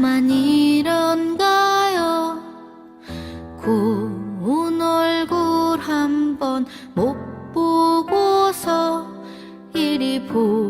나만 이런가요? 고운 얼굴 한번 못 보고서 이리 보.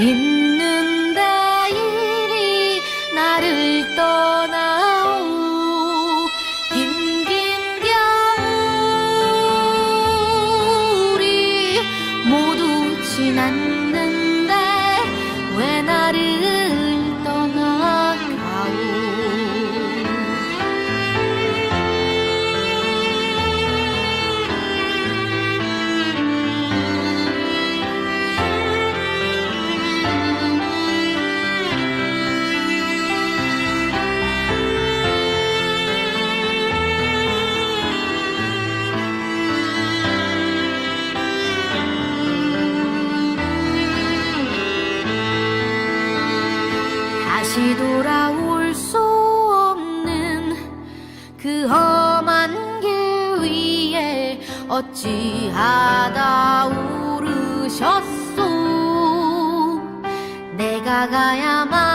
있는데 이리 나를 떠나오. 긴긴 겨울이 모두 지났는 다시 돌아올 수 없는 그 험한 길 위에 어찌하다 오르셨소? 내가 가야만